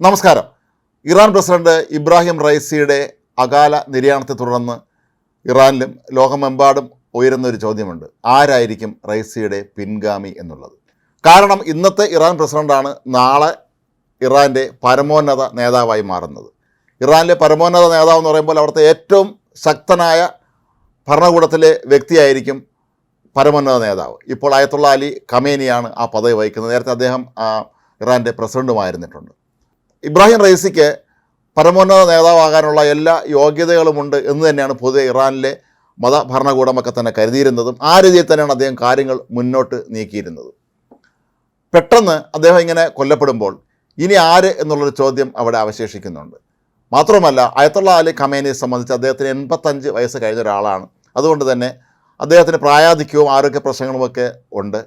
നമസ്കാരം. Iran president Ibrahim റൈസിയുടെ അകാല നിര്യാണത്തെ തുടർന്ന് ഇറാനിലും ലോകമെമ്പാടും ഉയരുന്ന ഒരു ചോദ്യമുണ്ട്. ആരായിരിക്കും റൈസിയുടെ പിൻഗാമി എന്നുള്ളത്? കാരണം ഇന്നത്തെ ഇറാൻ പ്രസിഡന്റാണ് നാളെ ഇറാന്റെ പരമോന്നത നേതാവായി മാറുന്നത്. ഇറാനിലെ പരമോന്നത നേതാവ് എന്ന് പറയുമ്പോൾ അവിടുത്തെ ഏറ്റവും ശക്തനായ ഭരണകൂടത്തിലെ വ്യക്തിയായിരിക്കും പരമോന്നത നേതാവ്. ഇപ്പോൾ അയത്തുള്ള അലി ഖമേനിയാണ് ആ പദവി വഹിക്കുന്നത്. നേരത്തെ അദ്ദേഹം ഇറാന്റെ പ്രസിഡന്റുമായിരുന്നിട്ടുണ്ട് ഇബ്രാഹിം റൈസിക്ക് പരമോന്നത നേതാവാകാനുള്ള എല്ലാ യോഗ്യതകളുമുണ്ട് എന്ന് തന്നെയാണ് പൊതുവെ ഇറാനിലെ മത ഭരണകൂടമൊക്കെ തന്നെ കരുതിയിരുന്നതും ആ രീതിയിൽ തന്നെയാണ് അദ്ദേഹം കാര്യങ്ങൾ മുന്നോട്ട് നീക്കിയിരുന്നത്. പെട്ടെന്ന് അദ്ദേഹം ഇങ്ങനെ കൊല്ലപ്പെടുമ്പോൾ ഇനി ആര് എന്നുള്ളൊരു ചോദ്യം അവിടെ അവശേഷിക്കുന്നുണ്ട്. മാത്രമല്ല അയത്തുള്ള അലി ഖമേനിയെ സംബന്ധിച്ച് അദ്ദേഹത്തിന് എൺപത്തഞ്ച് വയസ്സ് കഴിഞ്ഞ ഒരാളാണ്. അതുകൊണ്ട് തന്നെ അദ്ദേഹത്തിന് പ്രായാധിക്യവും ആരോഗ്യ പ്രശ്നങ്ങളുമൊക്കെ ഉണ്ട്.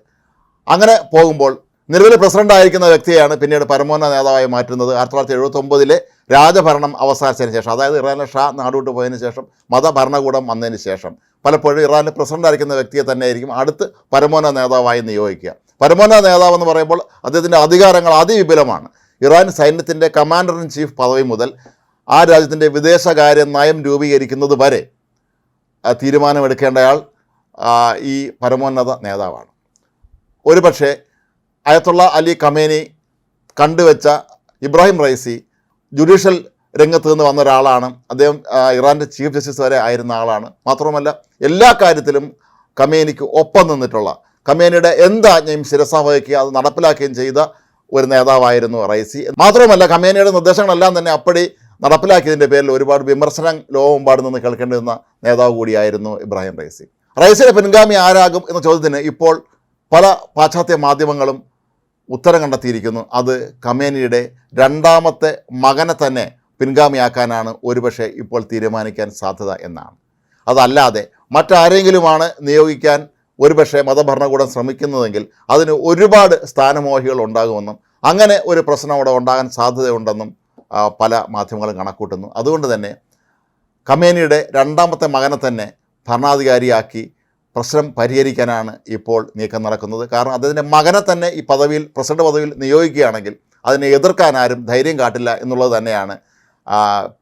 അങ്ങനെ പോകുമ്പോൾ നിലവിൽ പ്രസിഡന്റ് ആയിരിക്കുന്ന വ്യക്തിയാണ് പിന്നീട് പരമോന്നത നേതാവായി മാറ്റുന്നത്. ആയിരത്തി തൊള്ളായിരത്തി എഴുപത്തൊമ്പതിലെ രാജഭരണം അവസാനിച്ചതിന് ശേഷം അതായത് ഇറാനിലെ ഷാ നാടുവിട്ട് പോയതിന് ശേഷം മതഭരണകൂടം വന്നതിന് ശേഷം പലപ്പോഴും ഇറാനിലെ പ്രസിഡന്റ് ആയിരിക്കുന്ന വ്യക്തിയെ തന്നെ ആയിരിക്കും അടുത്ത് പരമോന്നത നേതാവായി നിയോഗിക്കുക. പരമോന്നത നേതാവ് എന്ന് പറയുമ്പോൾ അദ്ദേഹത്തിന്റെ അധികാരങ്ങൾ അതിവിപുലമാണ്. ഇറാൻ സൈന്യത്തിന്റെ കമാൻഡർ ഇൻ ചീഫ് പദവി മുതൽ ആ രാജ്യത്തിന്റെ വിദേശകാര്യ നയം രൂപീകരിക്കുന്നത് വരെ തീരുമാനമെടുക്കേണ്ടയാൾ ഈ പരമോന്നത നേതാവാണ്. ഒരുപക്ഷെ അയത്തുള്ള അലി കമേനി കണ്ടുവച്ച ഇബ്രാഹിം റൈസി ജുഡീഷ്യൽ രംഗത്ത് നിന്ന് വന്ന ഒരാളാണ്. അദ്ദേഹം ഇറാന്റെ ചീഫ് ജസ്റ്റിസ് വരെ ആയിരുന്ന ആളാണ്. മാത്രമല്ല എല്ലാ കാര്യത്തിലും കമേനിക്ക് ഒപ്പം നിന്നിട്ടുള്ള കമേനിയുടെ എന്താജ്ഞയും ശിരസ വഹിക്കുകയും അത് നടപ്പിലാക്കുകയും ചെയ്ത ഒരു നേതാവായിരുന്നു റൈസി. മാത്രമല്ല കമേനിയുടെ നിർദ്ദേശങ്ങളെല്ലാം തന്നെ അപ്പടി നടപ്പിലാക്കിയതിന്റെ പേരിൽ ഒരുപാട് വിമർശനം ലോകമെമ്പാട് നിന്ന് കേൾക്കേണ്ടി വന്ന നേതാവ് കൂടിയായിരുന്നു ഇബ്രാഹിം റൈസി. റൈസിയുടെ പിൻഗാമി ആരാകും എന്ന ചോദ്യത്തിന് ഇപ്പോൾ പല പാശ്ചാത്യ മാധ്യമങ്ങളും ഉത്തരം കണ്ടെത്തിയിരിക്കുന്നു. അത് കമേനിയുടെ രണ്ടാമത്തെ മകനെ തന്നെ പിൻഗാമിയാക്കാനാണ് ഒരുപക്ഷെ ഇപ്പോൾ തീരുമാനിക്കാൻ സാധ്യത എന്നാണ്. അതല്ലാതെ മറ്റാരെങ്കിലുമാണ് നിയോഗിക്കാൻ ഒരുപക്ഷെ മതഭരണകൂടം ശ്രമിക്കുന്നതെങ്കിൽ അതിന് ഒരുപാട് സ്ഥാനമോഹികൾ ഉണ്ടാകുമെന്നും അങ്ങനെ ഒരു പ്രശ്നം അവിടെ ഉണ്ടാകാൻ സാധ്യതയുണ്ടെന്നും പല മാധ്യമങ്ങളും കണക്കൂട്ടുന്നു. അതുകൊണ്ട് തന്നെ കമേനിയുടെ രണ്ടാമത്തെ മകനെ തന്നെ ഭരണാധികാരിയാക്കി പ്രശ്നം പരിഹരിക്കാനാണ് ഇപ്പോൾ നീക്കം നടക്കുന്നത്. കാരണം അദ്ദേഹത്തിന്റെ മകനെ തന്നെ ഈ പദവിയിൽ പ്രസിഡന്റ് പദവിയിൽ നിയോഗിക്കുകയാണെങ്കിൽ അതിനെ എതിർക്കാൻ ആരും ധൈര്യം കാട്ടില്ല എന്നുള്ളത് തന്നെയാണ്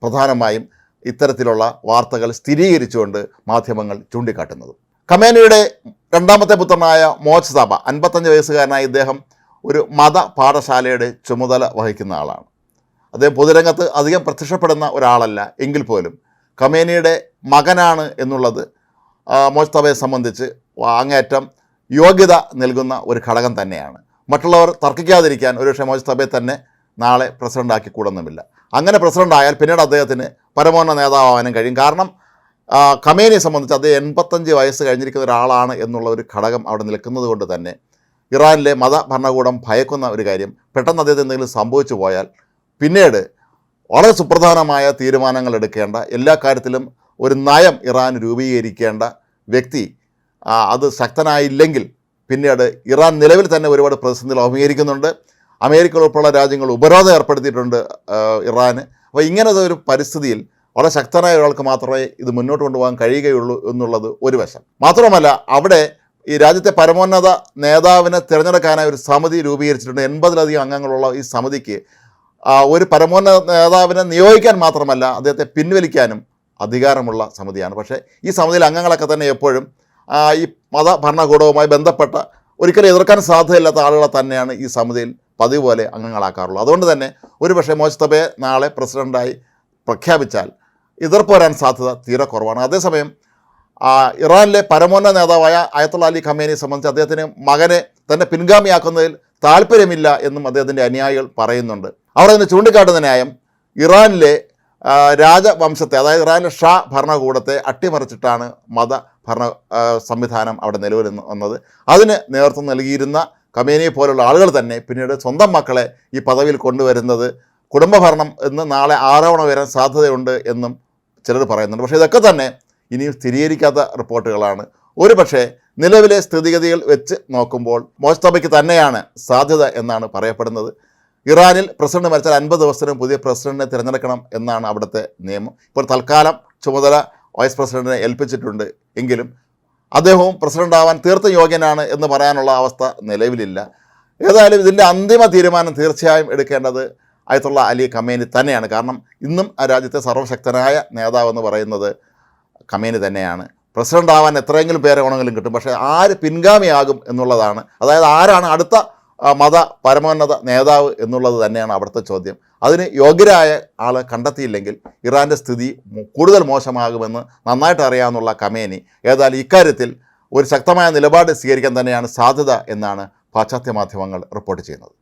പ്രധാനമായും ഇത്തരത്തിലുള്ള വാർത്തകൾ സ്ഥിരീകരിച്ചുകൊണ്ട് മാധ്യമങ്ങൾ ചൂണ്ടിക്കാട്ടുന്നത്. കമേനയുടെ രണ്ടാമത്തെ പുത്രനായ മോച്ച് സാബ അൻപത്തഞ്ച് വയസ്സുകാരനായ ഇദ്ദേഹം ഒരു മത പാഠശാലയുടെ ചുമതല വഹിക്കുന്ന ആളാണ്. അദ്ദേഹം പൊതുരംഗത്ത് അധികം പ്രത്യക്ഷപ്പെടുന്ന ഒരാളല്ല. എങ്കിൽ പോലും കമേനിയുടെ മകനാണ് എന്നുള്ളത് ആ, മോജ്തബയെ സംബന്ധിച്ച് അങ്ങേയറ്റം യോഗ്യത നൽകുന്ന ഒരു ഘടകം തന്നെയാണ്. മറ്റുള്ളവർ തർക്കിക്കാതിരിക്കാൻ ഒരുപക്ഷെ മോജ്തബയെ തന്നെ നാളെ പ്രസിഡന്റാക്കി കൂടുന്നുമില്ല. അങ്ങനെ പ്രസിഡന്റ് ആയാൽ പിന്നീട് അദ്ദേഹത്തിന് പരമോന്നത നേതാവാനും കഴിയും. കാരണം കമേനിയെ സംബന്ധിച്ച് അദ്ദേഹം എൺപത്തഞ്ച് വയസ്സ് കഴിഞ്ഞിരിക്കുന്ന ഒരാളാണ് എന്നുള്ള ഒരു ഘടകം അവിടെ നിൽക്കുന്നത് കൊണ്ട് തന്നെ ഇറാനിലെ മത ഭരണകൂടം ഭയക്കുന്ന ഒരു കാര്യം പെട്ടെന്ന് അദ്ദേഹത്തിന് എന്തെങ്കിലും സംഭവിച്ചു പോയാൽ പിന്നീട് വളരെ സുപ്രധാനമായ തീരുമാനങ്ങൾ എടുക്കേണ്ട എല്ലാ കാര്യത്തിലും ഒരു നയം ഇറാൻ രൂപീകരിക്കേണ്ട വ്യക്തി അത് ശക്തനായില്ലെങ്കിൽ പിന്നീട് ഇറാൻ നിലവിൽ തന്നെ ഒരുപാട് പ്രതിസന്ധികൾ അഭിമുഖീകരിക്കുന്നുണ്ട്. അമേരിക്ക ഉൾപ്പെടെയുള്ള രാജ്യങ്ങൾ ഉപരോധം ഏർപ്പെടുത്തിയിട്ടുണ്ട് ഇറാന്. അപ്പോൾ ഇങ്ങനത്തെ ഒരു പരിസ്ഥിതിയിൽ വളരെ ശക്തനായ ഒരാൾക്ക് മാത്രമേ ഇത് മുന്നോട്ട് കൊണ്ടുപോകാൻ കഴിയുകയുള്ളൂ എന്നുള്ളത് ഒരു വശം. മാത്രമല്ല അവിടെ ഈ രാജ്യത്തെ പരമോന്നത നേതാവിനെ തിരഞ്ഞെടുക്കാനായി ഒരു സമിതി രൂപീകരിച്ചിട്ടുണ്ട്. എൺപതിലധികം അംഗങ്ങളുള്ള ഈ സമിതിക്ക് ഒരു പരമോന്നത നേതാവിനെ നിയോഗിക്കാൻ മാത്രമല്ല അദ്ദേഹത്തെ പിൻവലിക്കാനും അധികാരമുള്ള സമിതിയാണ്. പക്ഷേ ഈ സമിതിയിലെ അംഗങ്ങളൊക്കെ തന്നെ എപ്പോഴും ഈ മത ഭരണകൂടവുമായി ബന്ധപ്പെട്ട ഒരിക്കലും എതിർക്കാൻ സാധ്യതയില്ലാത്ത ആളുകളെ തന്നെയാണ് ഈ സമിതിയിൽ പതിവ് പോലെ അംഗങ്ങളാക്കാറുള്ളത്. അതുകൊണ്ട് തന്നെ ഒരുപക്ഷെ മോജ്തബയെ നാളെ പ്രസിഡന്റായി പ്രഖ്യാപിച്ചാൽ എതിർപ്പ് വരാൻ സാധ്യത തീരെ കുറവാണ്. അതേസമയം ഇറാനിലെ പരമോന്നത നേതാവായ അയത്തുള്ള അലി ഖമേനിയെ സംബന്ധിച്ച് അദ്ദേഹത്തിന് മകനെ തന്നെ പിൻഗാമിയാക്കുന്നതിൽ താല്പര്യമില്ല എന്നും അദ്ദേഹത്തിന്റെ അനുയായികൾ പറയുന്നുണ്ട്. അവിടെ നിന്ന് ചൂണ്ടിക്കാട്ടുന്ന ന്യായം ഇറാനിലെ രാജവംശത്തെ അതായത് ഇറാനിലെ ഷാ ഭരണകൂടത്തെ അട്ടിമറിച്ചിട്ടാണ് മത ഭരണ സംവിധാനം അവിടെ നിലവിൽ വന്നത്. അതിന് നേതൃത്വം നൽകിയിരുന്ന കമേനിയെ പോലുള്ള ആളുകൾ തന്നെ പിന്നീട് സ്വന്തം മക്കളെ ഈ പദവിയിൽ കൊണ്ടുവരുന്നത് കുടുംബഭരണം എന്ന് നാളെ ആരോപണം വരാൻ സാധ്യതയുണ്ട് എന്നും ചിലർ പറയുന്നുണ്ട്. പക്ഷേ ഇതൊക്കെ തന്നെ ഇനിയും സ്ഥിരീകരിക്കാത്ത റിപ്പോർട്ടുകളാണ്. ഒരു പക്ഷേ നിലവിലെ സ്ഥിതിഗതികൾ വെച്ച് നോക്കുമ്പോൾ മോസ്തബയ്ക്ക് തന്നെയാണ് സാധ്യത എന്നാണ് പറയപ്പെടുന്നത്. ഇറാനിൽ പ്രസിഡന്റ് മരിച്ചാൽ അൻപത് ദിവസത്തിനും പുതിയ പ്രസിഡന്റിനെ തിരഞ്ഞെടുക്കണം എന്നാണ് അവിടുത്തെ നിയമം. ഇപ്പോൾ തൽക്കാലം ചുമതല വൈസ് പ്രസിഡന്റിനെ ഏൽപ്പിച്ചിട്ടുണ്ട് എങ്കിലും അദ്ദേഹവും പ്രസിഡന്റ് ആവാൻ തീർത്തും യോഗ്യനാണ് എന്ന് പറയാനുള്ള അവസ്ഥ നിലവിലില്ല. ഏതായാലും ഇതിന്റെ അന്തിമ തീരുമാനം തീർച്ചയായും എടുക്കേണ്ടത് അയത്തുള്ള അലി കമേനി തന്നെയാണ്. കാരണം ഇന്നും ആ രാജ്യത്തെ സർവശക്തനായ നേതാവെന്ന് പറയുന്നത് കമേനി തന്നെയാണ്. പ്രസിഡന്റ് ആവാൻ എത്രയെങ്കിലും പേരെ വേണമെങ്കിലും കിട്ടും. പക്ഷേ ആര് പിൻഗാമിയാകും എന്നുള്ളതാണ്. അതായത് ആരാണ് അടുത്ത മത പരമോന്നത നേതാവ് എന്നുള്ളത് തന്നെയാണ് അവിടുത്തെ ചോദ്യം. അതിന് യോഗ്യരായ ആളെ കണ്ടെത്തിയില്ലെങ്കിൽ ഇറാന്റെ സ്ഥിതി കൂടുതൽ മോശമാകുമെന്ന് നന്നായിട്ട് അറിയാമെന്നുള്ള കമേനി ഏതായാലും ഇക്കാര്യത്തിൽ ഒരു ശക്തമായ നിലപാട് സ്വീകരിക്കാൻ തന്നെയാണ് സാധ്യത എന്നാണ് പാശ്ചാത്യ മാധ്യമങ്ങൾ റിപ്പോർട്ട് ചെയ്യുന്നത്.